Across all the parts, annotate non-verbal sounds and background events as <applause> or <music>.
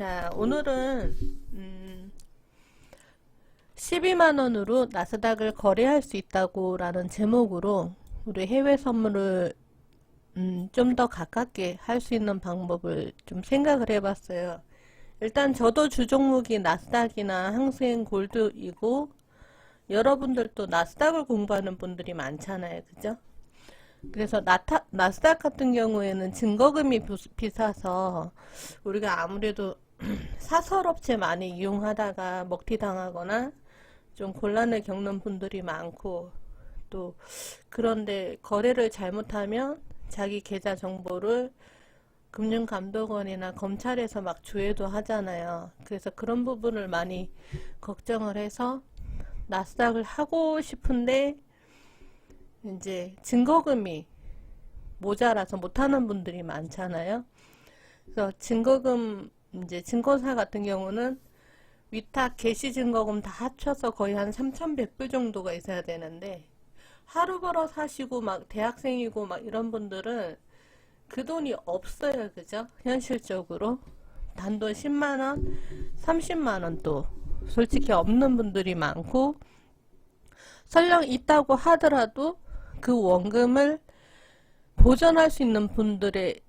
자, 오늘은 음, 12만원으로 나스닥을 거래할 수 있다고 라는 제목으로 우리 해외 선물을 음, 좀 더 가깝게 할 수 있는 방법을 좀 생각을 해봤어요. 일단 저도 주종목이 나스닥이나 항생 골드이고 여러분들도 나스닥을 공부하는 분들이 많잖아요. 그죠? 그래서 나타, 나스닥 같은 경우에는 증거금이 비- 비싸서 우리가 아무래도 사설업체 많이 이용하다가 먹튀당하거나 좀 곤란을 겪는 분들이 많고 또 그런데 거래를 잘못하면 자기 계좌 정보를 금융감독원이나 검찰에서 막 조회도 하잖아요. 그래서 그런 부분을 많이 걱정을 해서 나스닥을 하고 싶은데 이제 증거금이 모자라서 못하는 분들이 많잖아요. 그래서 증거금 이제 증권사 같은 경우는 위탁 개시 증거금 다 합쳐서 거의 한 3,100불 정도가 있어야 되는데 하루 벌어 사시고 막 대학생이고 막 이런 분들은 그 돈이 없어요. 그죠? 현실적으로 단돈 10만 원, 30만 원도 솔직히 없는 분들이 많고 설령 있다고 하더라도 그 원금을 보전할 수 있는 분들의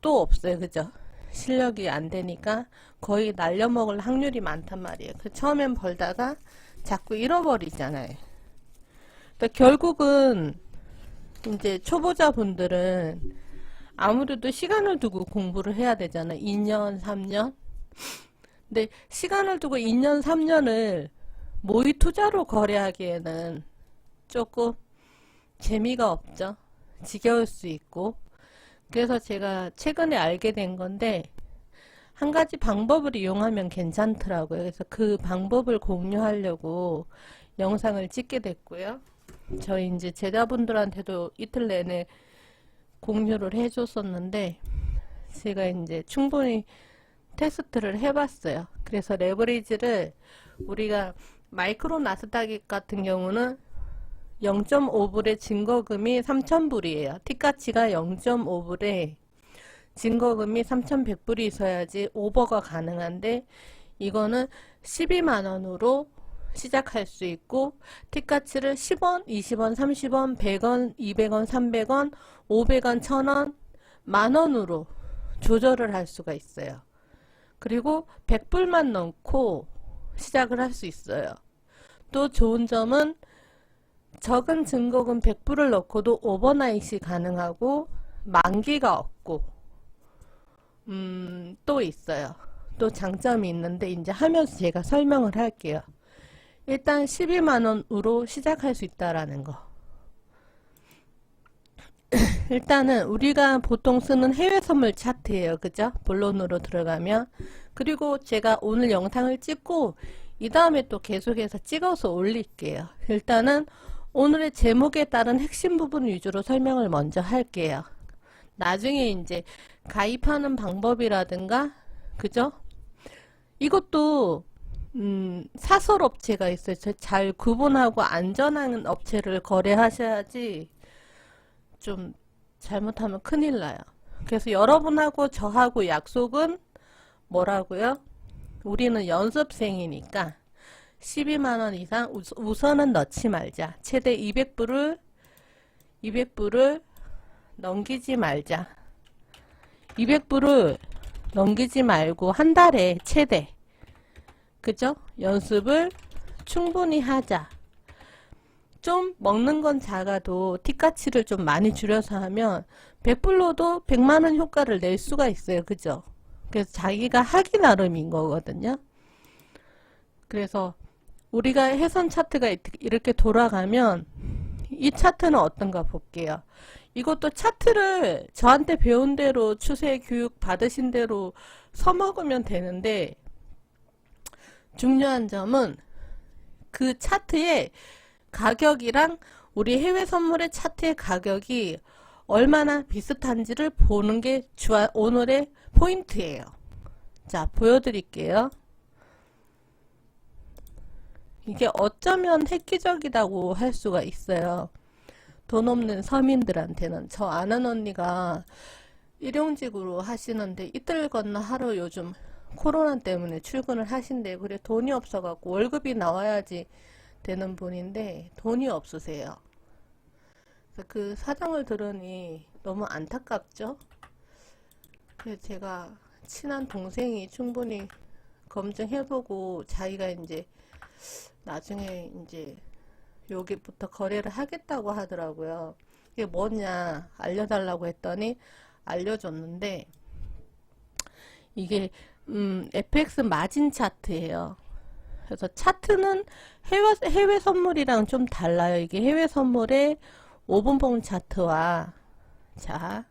또 없어요. 그죠? 실력이 안 되니까 거의 날려먹을 확률이 많단 말이에요. 그 처음엔 벌다가 자꾸 잃어버리잖아요. 그러니까 결국은 이제 초보자 분들은 아무래도 시간을 두고 공부를 해야 되잖아요. 2년, 3년. 근데 시간을 두고 2년, 3년을 모의 투자로 거래하기에는 조금 재미가 없죠. 지겨울 수 있고. 그래서 제가 최근에 알게 된 건데, 한 가지 방법을 이용하면 괜찮더라고요. 그래서 그 방법을 공유하려고 영상을 찍게 됐고요. 저희 이제 제자분들한테도 이틀 내내 공유를 해줬었는데, 제가 이제 충분히 테스트를 해봤어요. 그래서 레버리지를 우리가 마이크로 나스닥 같은 경우는 0.5불의 증거금이 3,000불이에요. 티가치가 0.5불에 증거금이 3,100불이 있어야지 오버가 가능한데 이거는 12만원으로 시작할 수 있고 티가치를 10원, 20원, 30원, 100원, 200원, 300원, 500원, 1000원, 만원으로 조절을 할 수가 있어요. 그리고 100불만 넣고 시작을 할 수 있어요. 또 좋은 점은 적은 증거금 100불을 넣고도 오버나잇이 가능하고 만기가 없고 음, 또 있어요. 또 장점이 있는데 이제 하면서 제가 설명을 할게요. 일단 12만원으로 시작할 수 있다라는 거. <clears throat> 일단은 우리가 보통 쓰는 해외 선물 차트예요. 그죠? 본론으로 들어가면. 그리고 제가 오늘 영상을 찍고 이 다음에 또 계속해서 찍어서 올릴게요. 일단은 오늘의 제목에 따른 핵심 부분 위주로 설명을 먼저 할게요. 나중에 이제 가입하는 방법이라든가, 그죠? 이것도, 음, 사설 업체가 있어요. 저잘 구분하고 안전한 업체를 거래하셔야지 좀 잘못하면 큰일 나요. 그래서 여러분하고 저하고 약속은 뭐라고요? 우리는 연습생이니까 12만원 이상 우- 우선은 넣지 말자. 최대 200불을 200불을 넘기지 말자. 200불을 넘기지 말고 한 달에 최대 그죠? 연습을 충분히 하자. 좀 먹는 건 작아도 티가치를 좀 많이 줄여서 하면 100불로도 100만원 효과를 낼 수가 있어요. 그죠? 그래서 자기가 하기 나름인 거거든요. 그래서 우리가 해선 차트가 이- 이렇게 돌아가면 이 차트는 어떤가 볼게요. 이것도 차트를 저한테 배운 대로 추세 교육 받으신 대로 써먹으면 되는데 중요한 점은 그 차트의 가격이랑 우리 해외 선물의 차트의 가격이 얼마나 비슷한지를 보는 게 오늘의 포인트예요. 자, 보여드릴게요. 이게 어쩌면 획기적이라고 할 수가 있어요. 돈 없는 서민들한테는 저 아는 언니가 일용직으로 하시는데 이틀 건너 하루 요즘 코로나 때문에 출근을 하신대. 그래 돈이 없어갖고 월급이 나와야지 되는 분인데 돈이 없으세요. 그 사정을 들으니 너무 안타깝죠? 그래서 제가 친한 동생이 충분히 검증해보고 자기가 이제 나중에 이제 여기부터 거래를 하겠다고 하더라고요. 이게 뭐냐 알려달라고 했더니 알려줬는데 이게 음, FX 마진 차트예요. 그래서 차트는 해외, 해외 선물이랑 좀 달라요. 이게 해외 선물의 5분봉 차트와 자,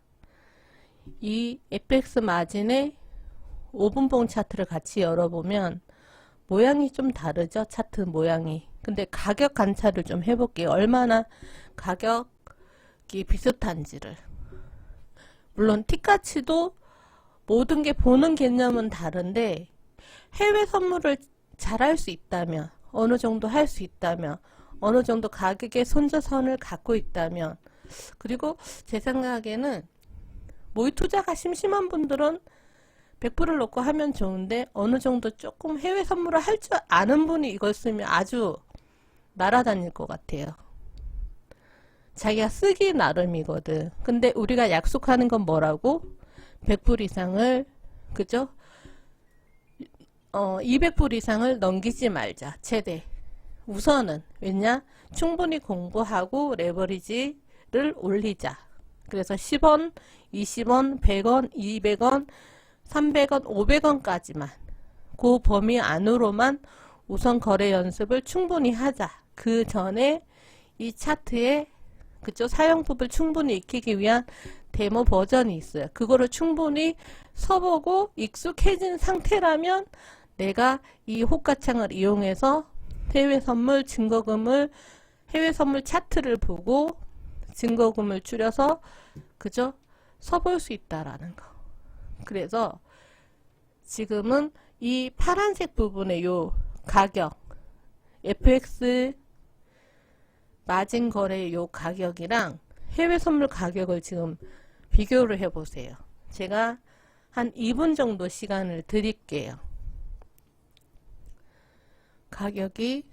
이 FX 마진의 5분봉 차트를 같이 열어보면 모양이 좀 다르죠? 차트 모양이. 근데 가격 관찰을 좀 해볼게요. 얼마나 가격이 비슷한지를. 물론 티까치도 모든 게 보는 개념은 다른데 해외 선물을 잘 할 수 있다면 어느 정도 할 수 있다면 어느 정도 가격의 손자선을 갖고 있다면 그리고 제 생각에는 모의 투자가 심심한 분들은 100%를 놓고 하면 좋은데 어느 정도 조금 해외 선물을 할 줄 아는 분이 이걸 쓰면 아주 날아다닐 것 같아요. 자기가 쓰기 나름이거든. 근데 우리가 약속하는 건 뭐라고? 100불 이상을 그죠? 어, 200불 이상을 넘기지 말자. 최대. 우선은 왜냐? 충분히 공부하고 레버리지를 올리자. 그래서 10원, 20원, 100원, 200원, 300원, 500원까지만 그 범위 안으로만 우선 거래 연습을 충분히 하자. 그 전에 이 차트에 그쪽 사용법을 충분히 익히기 위한 데모 버전이 있어요. 그거를 충분히 써보고 익숙해진 상태라면 내가 이 호가창을 이용해서 해외 선물 증거금을 해외 선물 차트를 보고 증거금을 줄여서 그죠? 써볼 수 있다라는 거. 그래서 지금은 이 파란색 부분의 요 가격 FX 마진 거래 요 가격이랑 해외 선물 가격을 지금 비교를 해 보세요. 제가 한 2분 정도 시간을 드릴게요. 가격이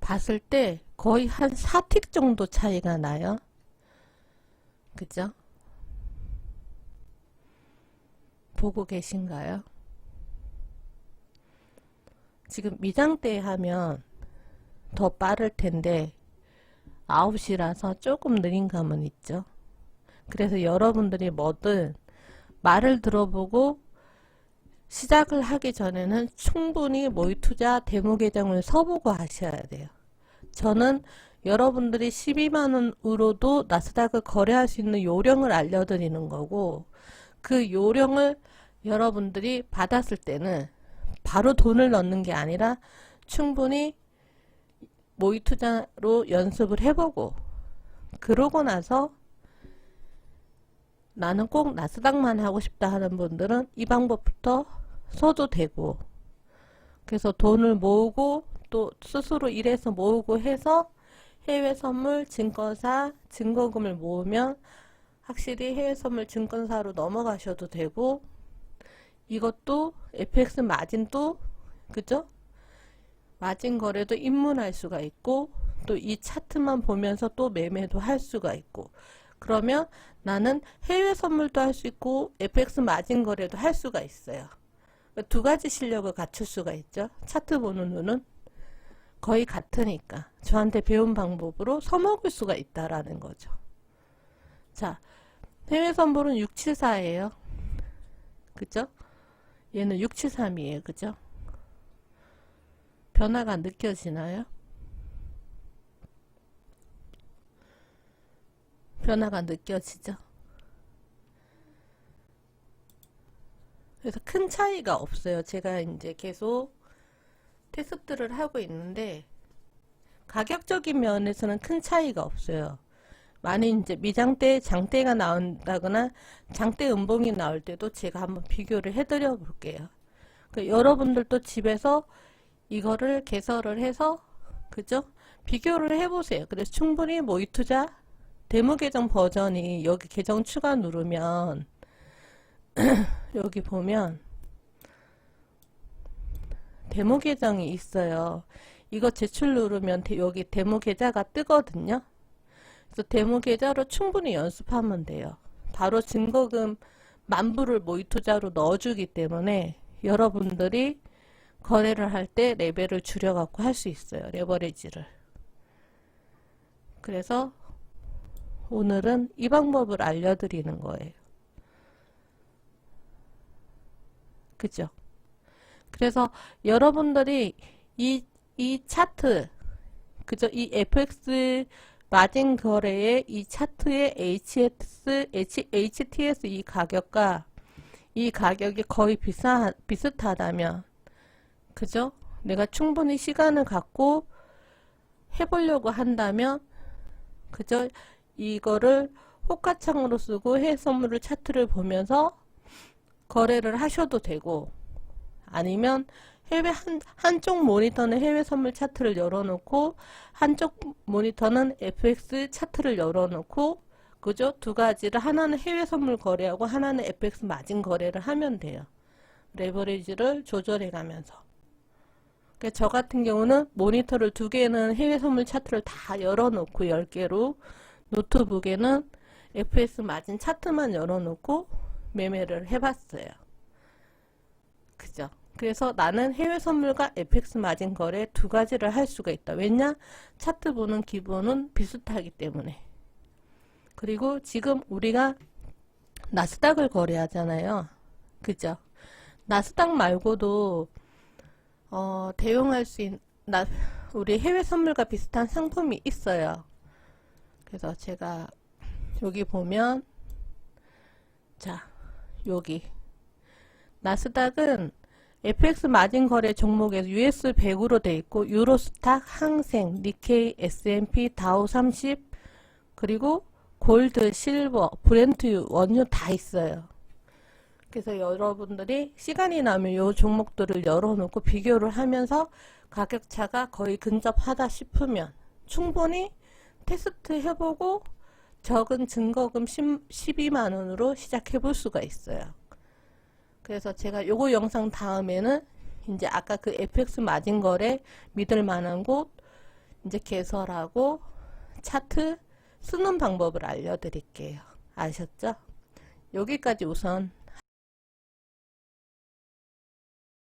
봤을 때 거의 한 4틱 정도 차이가 나요. 그죠? 보고 계신가요? 지금 미장대 하면 더 빠를 텐데 9시라서 조금 느린 감은 있죠. 그래서 여러분들이 뭐든 말을 들어보고 시작을 하기 전에는 충분히 모의 투자 데모 계정을 써보고 하셔야 돼요. 저는 여러분들이 12만원으로도 나스닥을 거래할 수 있는 요령을 알려드리는 거고 그 요령을 여러분들이 받았을 때는 바로 돈을 넣는 게 아니라 충분히 모의 투자로 연습을 해보고 그러고 나서 나는 꼭 나스닥만 하고 싶다 하는 분들은 이 방법부터 써도 되고 그래서 돈을 모으고 또 스스로 일해서 모으고 해서 해외 선물 증권사 증거금을 모으면 확실히 해외 선물 증권사로 넘어가셔도 되고 이것도 FX 마진도 그죠? 마진 거래도 입문할 수가 있고 또 이 차트만 보면서 또 매매도 할 수가 있고 그러면 나는 해외 선물도 할 수 있고 FX 마진 거래도 할 수가 있어요. 두 가지 실력을 갖출 수가 있죠. 차트 보는 눈은 거의 같으니까 저한테 배운 방법으로 써먹을 수가 있다라는 거죠. 자, 해외 선물은 674예요. 그죠? 얘는 673이에요. 그죠? 변화가 느껴지나요? 변화가 느껴지죠? 그래서 큰 차이가 없어요. 제가 이제 계속 테스트를 하고 있는데 가격적인 면에서는 큰 차이가 없어요. 많이 이제 미장대 장대가 나온다거나 장대 음봉이 나올 때도 제가 한번 비교를 해드려 볼게요. 그 여러분들도 집에서 이거를 개설을 해서 그죠? 비교를 해보세요. 그래서 충분히 모의 투자 데모 계정 버전이 여기 계정 추가 누르면 <clears throat> 여기 보면 데모 계정이 있어요. 이거 제출 누르면 데- 여기 데모 계좌가 뜨거든요. 그래서 데모 계좌로 충분히 연습하면 돼요. 바로 증거금 만불을 모의 투자로 넣어주기 때문에 여러분들이 거래를 할 때 레벨을 줄여갖고 할 수 있어요. 레버리지를. 그래서 오늘은 이 방법을 알려드리는 거예요. 그죠? 그래서 여러분들이 이, 이 차트, 그죠? 이 FX 마진 거래의 이 차트의 HS, HTS 이 가격과 이 가격이 거의 비싸, 비슷하다면, 그죠? 내가 충분히 시간을 갖고 해보려고 한다면, 그죠? 이거를 호가창으로 쓰고 해외 선물을 차트를 보면서 거래를 하셔도 되고, 아니면 해외 한, 한쪽 모니터는 해외 선물 차트를 열어놓고 한쪽 모니터는 FX 차트를 열어놓고 그죠? 두 가지를 하나는 해외 선물 거래하고 하나는 FX 마진 거래를 하면 돼요. 레버리지를 조절해 가면서. 그러니까 저 같은 경우는 모니터를 두 개는 해외 선물 차트를 다 열어놓고 10개로 노트북에는 FX 마진 차트만 열어놓고 매매를 해봤어요. 그죠? 그래서 나는 해외 선물과 FX 마진 거래 두 가지를 할 수가 있다. 왜냐? 차트 보는 기본은 비슷하기 때문에. 그리고 지금 우리가 나스닥을 거래하잖아요. 그죠? 나스닥 말고도 어, 대용할 수 있는 나, 우리 해외 선물과 비슷한 상품이 있어요. 그래서 제가 여기 보면 자, 여기 나스닥은 FX 마진 거래 종목에서 US 100으로 돼 있고 유로스탁, 항생, 니케이, S&P, 다우 30 그리고 골드, 실버, 브렌트, 원유 다 있어요. 그래서 여러분들이 시간이 나면 이 종목들을 열어놓고 비교를 하면서 가격 차가 거의 근접하다 싶으면 충분히 테스트 해보고 적은 증거금 10, 12만 원으로 시작해 볼 수가 있어요. 그래서 제가 요거 영상 다음에는 이제 아까 그 FX 마진 거래 믿을 만한 곳 이제 개설하고 차트 쓰는 방법을 알려드릴게요. 아셨죠? 여기까지 우선